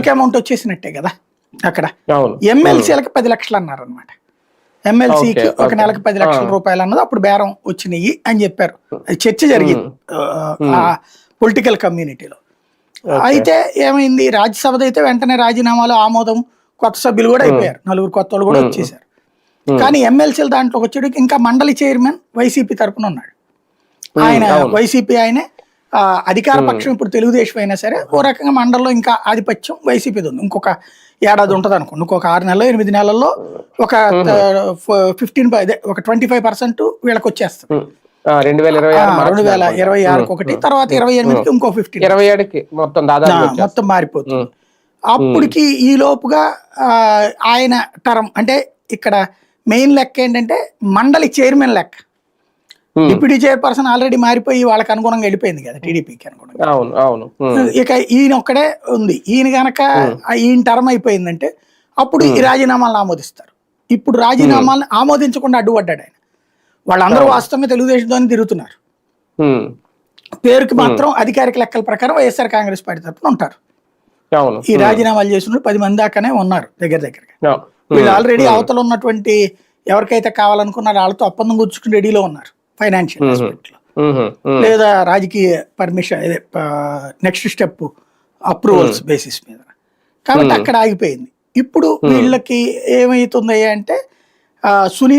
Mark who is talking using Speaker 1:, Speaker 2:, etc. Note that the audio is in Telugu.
Speaker 1: బల్క్ అమౌంట్ వచ్చేసినట్టే కదా అక్కడ. ఎమ్మెల్సీలకు పది లక్షలు అన్నారు అనమాట ఎమ్మెల్సీకి ఒక. నెలకు పది లక్షల. రూపాయలు అన్నది అప్పుడు బేరం వచ్చినాయి అని చెప్పారు. చర్చ జరిగింది. ఆ పొలిటికల్ కమ్యూనిటీలో. అయితే ఏమైంది? రాజ్యసభది అయితే వెంటనే రాజీనామాలు ఆమోదం కొత్త సభ్యులు కూడా అయిపోయారు. నలుగురు కొత్త వాళ్ళు కూడా వచ్చేసారు. కానీ ఎమ్మెల్సీల దాంట్లోకి వచ్చేటికి ఇంకా మండలి చైర్మన్ వైసీపీ తరపున ఉన్నాడు. ఆయన వైసీపీ ఆయనే అధికార పక్షం ఇప్పుడు తెలుగుదేశం అయినా సరే ఓ రకంగా మండలిలో ఇంకా ఆధిపత్యం వైసీపీది ఉంది. ఇంకొక ఏడాది ఉంటుంది అనుకోండి ఇంకొక ఆరు నెలలు ఎనిమిది నెలల్లో ఒక ఫిఫ్టీన్ అదే ఒక ట్వంటీ ఫైవ్ పర్సెంట్ వీళ్ళకి వచ్చేస్తుంది
Speaker 2: రెండు వేల ఇరవై
Speaker 1: రెండు వేల ఇరవై ఆరుకి ఒకటి తర్వాత ఇరవై ఎనిమిదికి ఇంకో ఫిఫ్టీన్
Speaker 2: ఇరవై ఏడుకి మొత్తం దాదాపు.
Speaker 1: మొత్తం మారిపోతుంది. అప్పటికి ఈ లోపుగా ఆయన టర్మ్ అంటే ఇక్కడ మెయిన్ లెక్క ఏంటంటే మండలి చైర్మన్ లెక్క. డిప్యూటీ చైర్పర్సన్ ఆల్రెడీ మారిపోయి వాళ్ళకి అనుగుణంగా వెళ్ళిపోయింది కదా టీడీపీకి అనుగుణంగా.
Speaker 2: అవును అవును. ఉమ్.
Speaker 1: ఇక ఈయన ఒక్కడే ఉంది. ఈయన గనక ఈయన టర్మ్ అయిపోయిందంటే అప్పుడు ఈ రాజీనామాలను ఆమోదిస్తారు. ఇప్పుడు రాజీనామాలను ఆమోదించకుండా అడ్డుపడ్డాడు ఆయన. వాళ్ళందరూ వాస్తవంగా తెలుగుదేశంతో తిరుగుతున్నారు. పేరుకి మాత్రం అధికారిక లెక్కల ప్రకారం వైఎస్ఆర్ కాంగ్రెస్ పార్టీ తరఫున ఉంటారు. ఈ రాజీనామాలు చేసిన పది మంది దాకానే ఉన్నారు దగ్గర దగ్గరగా. వీళ్ళు ఆల్రెడీ అవతల ఉన్నటువంటి ఎవరికైతే కావాలనుకున్నారో వాళ్ళతో ఒప్పందం కూర్చుకుని రెడీలో ఉన్నారు. ఫైనాన్షియల్
Speaker 2: ఆస్పెక్ట్లో.
Speaker 1: లేదా రాజకీయ permission next step approvals basis మీద. కాబట్టి అక్కడ ఆగిపోయింది. ఇప్పుడు వీళ్ళకి ఏమైతుంది అంటే సునీల్